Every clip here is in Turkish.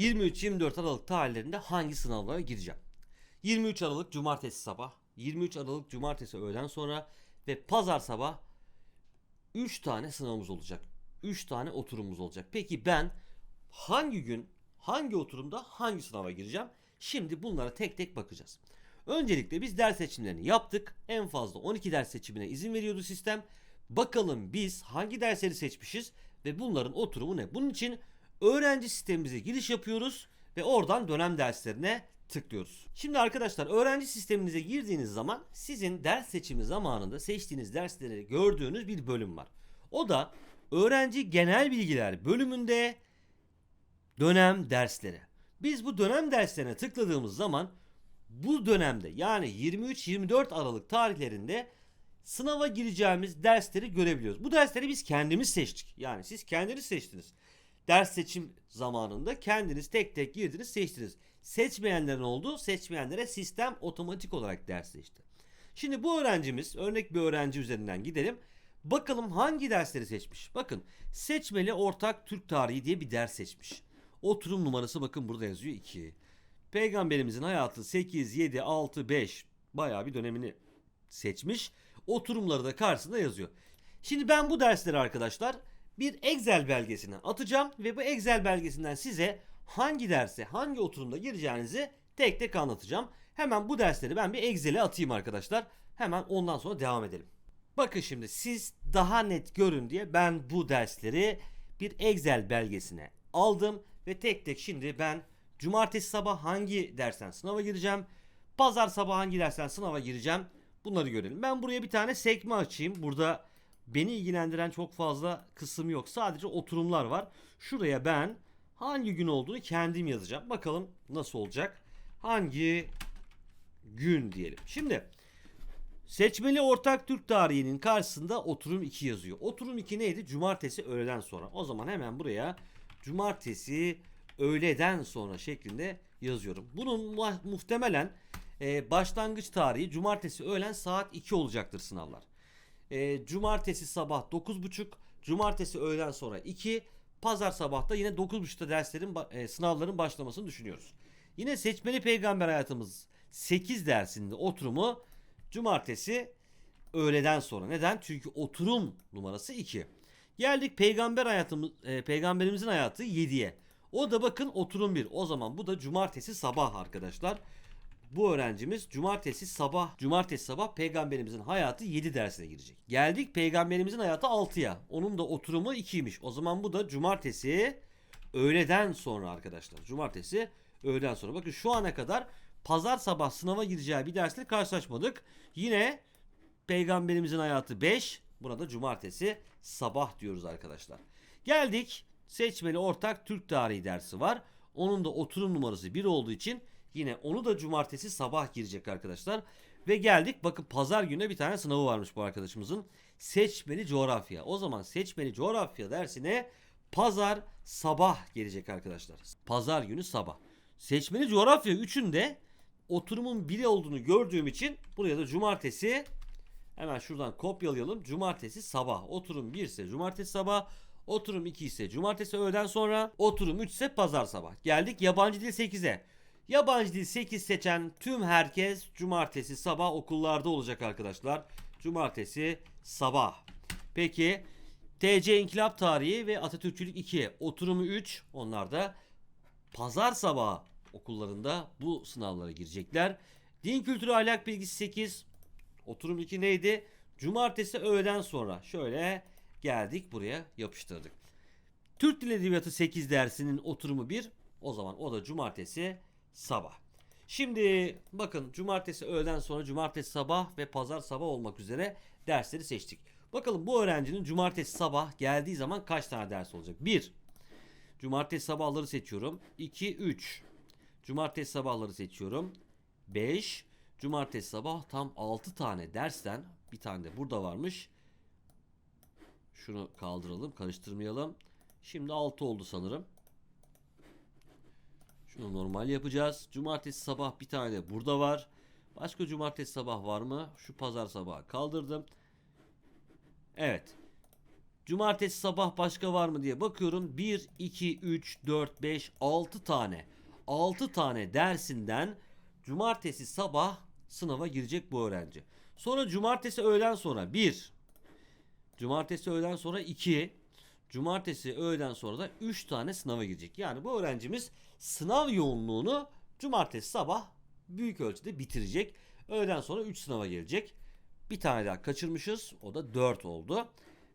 23-24 Aralık tarihlerinde hangi sınavlara gireceğim? 23 Aralık Cumartesi sabah, 23 Aralık Cumartesi öğleden sonra ve Pazar sabah 3 tane sınavımız olacak. 3 tane oturumumuz olacak. Peki ben hangi gün, hangi oturumda hangi sınava gireceğim? Şimdi bunlara tek tek bakacağız. Öncelikle biz ders seçimlerini yaptık. En fazla 12 ders seçimine izin veriyordu sistem. Bakalım biz hangi dersleri seçmişiz ve bunların oturumu ne? Bunun için öğrenci sistemimize giriş yapıyoruz ve oradan dönem derslerine tıklıyoruz. Şimdi arkadaşlar öğrenci sisteminize girdiğiniz zaman sizin ders seçimi zamanında seçtiğiniz dersleri gördüğünüz bir bölüm var. O da öğrenci genel bilgiler bölümünde dönem dersleri. Biz bu dönem derslerine tıkladığımız zaman bu dönemde yani 23-24 Aralık tarihlerinde sınava gireceğimiz dersleri görebiliyoruz. Bu dersleri biz kendimiz seçtik. Yani siz kendiniz seçtiniz. Ders seçim zamanında kendiniz tek tek girdiniz seçtiniz. Seçmeyenlerin oldu. Seçmeyenlere sistem otomatik olarak ders seçti. Şimdi bu öğrencimiz örnek bir öğrenci üzerinden gidelim. Bakalım hangi dersleri seçmiş. Bakın seçmeli ortak Türk tarihi diye bir ders seçmiş. Oturum numarası bakın burada yazıyor 2. Peygamberimizin hayatı 8, 7, 6, 5 bayağı bir dönemini seçmiş. Oturumları da karşısında yazıyor. Şimdi ben bu dersleri arkadaşlar bir Excel belgesine atacağım ve bu Excel belgesinden size hangi derse hangi oturumda gireceğinizi tek tek anlatacağım. Hemen bu dersleri ben bir Excel'e atayım arkadaşlar. Hemen ondan sonra devam edelim. Bakın şimdi siz daha net görün diye ben bu dersleri bir Excel belgesine aldım ve tek tek şimdi ben cumartesi sabah hangi dersten sınava gireceğim, pazar sabah hangi dersten sınava gireceğim bunları görelim. Ben buraya bir tane sekme açayım. Burada beni ilgilendiren çok fazla kısım yok. Sadece oturumlar var. Şuraya ben hangi gün olduğunu kendim yazacağım. Bakalım nasıl olacak. Hangi gün diyelim. Şimdi Seçmeli ortak Türk tarihinin karşısında oturum 2 yazıyor. Oturum 2 neydi? Cumartesi öğleden sonra. O zaman hemen buraya cumartesi öğleden sonra şeklinde yazıyorum. Bunun mu- muhtemelen e, başlangıç tarihi cumartesi öğlen saat 2 olacaktır sınavlar. E, cumartesi sabah 9.30, cumartesi öğlen sonra 2, pazar sabah da yine 9.30'da derslerin e, sınavların başlamasını düşünüyoruz. Yine seçmeli peygamber hayatımız 8 dersinde oturumu cumartesi öğleden sonra. Neden? Çünkü oturum numarası 2. Geldik peygamber hayatımız e, peygamberimizin hayatı 7'ye. O da bakın oturum 1. O zaman bu da cumartesi sabah arkadaşlar. Bu öğrencimiz cumartesi sabah cumartesi sabah peygamberimizin hayatı 7 dersine girecek. Geldik peygamberimizin hayatı 6'ya. Onun da oturumu 2'ymiş. O zaman bu da cumartesi öğleden sonra arkadaşlar. Cumartesi öğleden sonra. Bakın şu ana kadar pazar sabah sınava gireceği bir dersle karşılaşmadık. Yine peygamberimizin hayatı 5. Burada cumartesi sabah diyoruz arkadaşlar. Geldik seçmeli ortak Türk tarihi dersi var. Onun da oturum numarası 1 olduğu için yine onu da cumartesi sabah girecek arkadaşlar. Ve geldik bakın pazar günü bir tane sınavı varmış bu arkadaşımızın. Seçmeli coğrafya. O zaman seçmeli coğrafya dersine pazar sabah gelecek arkadaşlar. Pazar günü sabah. Seçmeli coğrafya 3'ünde oturumun biri olduğunu gördüğüm için buraya da cumartesi hemen şuradan kopyalayalım. Cumartesi sabah. Oturum 1 ise cumartesi sabah. Oturum 2 ise cumartesi öğleden sonra. Oturum 3 ise pazar sabah. Geldik yabancı dil 8'e. Yabancı dil 8 seçen tüm herkes cumartesi sabah okullarda olacak arkadaşlar. Cumartesi sabah. Peki TC İnkılap Tarihi ve Atatürkçülük 2'ye. Oturumu 3. Onlar da pazar sabahı okullarında bu sınavlara girecekler. Din kültürü ahlak bilgisi 8. Oturum 2 neydi? Cumartesi öğleden sonra şöyle geldik buraya yapıştırdık. Türk Dil Edebiyatı 8 dersinin oturumu 1. O zaman o da cumartesi sabah. Şimdi bakın cumartesi öğleden sonra cumartesi sabah ve pazar sabah olmak üzere dersleri seçtik. Bakalım bu öğrencinin cumartesi sabah geldiği zaman kaç tane ders olacak? 1. Cumartesi sabahları seçiyorum. 2, 3. Cumartesi sabahları seçiyorum. 5. Cumartesi sabah tam 6 tane dersten bir tane de burada varmış. Şunu kaldıralım, karıştırmayalım. Şimdi 6 oldu sanırım. Şunu normal yapacağız. Cumartesi sabah bir tane burada var. Başka cumartesi sabah var mı? Şu pazar sabahı kaldırdım. Evet. Cumartesi sabah başka var mı diye bakıyorum. 1, 2, 3, 4, 5, 6 tane. 6 tane dersinden cumartesi sabah sınava girecek bu öğrenci. Sonra cumartesi öğleden sonra 1. Cumartesi öğleden sonra 2. Cumartesi öğleden sonra da 3 tane sınava girecek. Yani bu öğrencimiz sınav yoğunluğunu cumartesi sabah büyük ölçüde bitirecek. Öğleden sonra 3 sınava gelecek. Bir tane daha kaçırmışız. O da 4 oldu.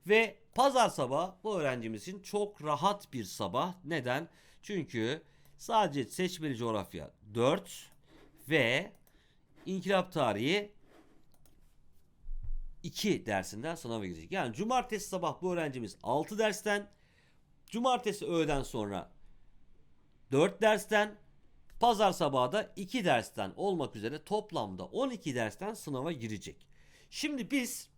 Ve pazar sabah bu öğrencimiz için çok rahat bir sabah. Neden? Çünkü sadece seçmeli coğrafya 4 ve inkılap tarihi 2 dersinden sınava girecek. Yani cumartesi sabah bu öğrencimiz 6 dersten, cumartesi öğleden sonra 4 dersten, pazar sabahı da 2 dersten olmak üzere toplamda 12 dersten sınava girecek. Şimdi biz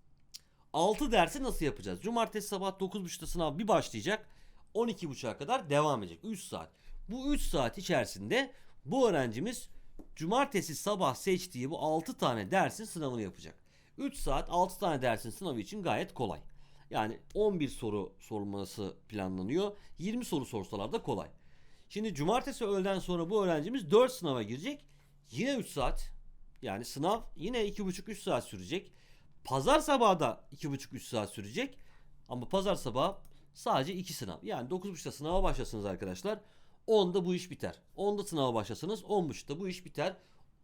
6 dersi nasıl yapacağız? Cumartesi sabah 9.30'da sınav bir başlayacak. 12.30'a kadar devam edecek. 3 saat. Bu 3 saat içerisinde bu öğrencimiz cumartesi sabah seçtiği bu 6 tane dersin sınavını yapacak. 3 saat 6 tane dersin sınavı için gayet kolay. Yani 11 soru sorulması planlanıyor. 20 soru sorsalar da kolay. Şimdi cumartesi öğleden sonra bu öğrencimiz 4 sınava girecek. Yine 3 saat. Yani sınav yine 2,5-3 saat sürecek. Pazar sabahı da 2,5-3 saat sürecek. Ama pazar sabahı sadece 2 sınav. Yani 9.30'da sınava başlasınız arkadaşlar. 10'da bu iş biter. 10'da sınava başlasınız. 10.30'da bu iş biter.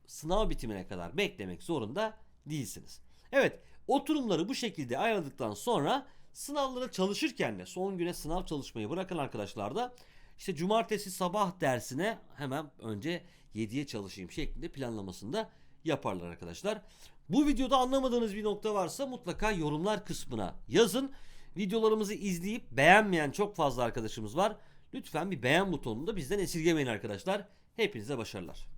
Sınav bitimine kadar beklemek zorunda değilsiniz. Evet oturumları bu şekilde ayarladıktan sonra sınavlara çalışırken de son güne sınav çalışmayı bırakan arkadaşlar da işte cumartesi sabah dersine hemen önce 7'ye çalışayım şeklinde planlamasında yaparlar arkadaşlar. Bu videoda anlamadığınız bir nokta varsa mutlaka yorumlar kısmına yazın. Videolarımızı izleyip beğenmeyen çok fazla arkadaşımız var. Lütfen bir beğen butonunu da bizden esirgemeyin arkadaşlar. Hepinize başarılar.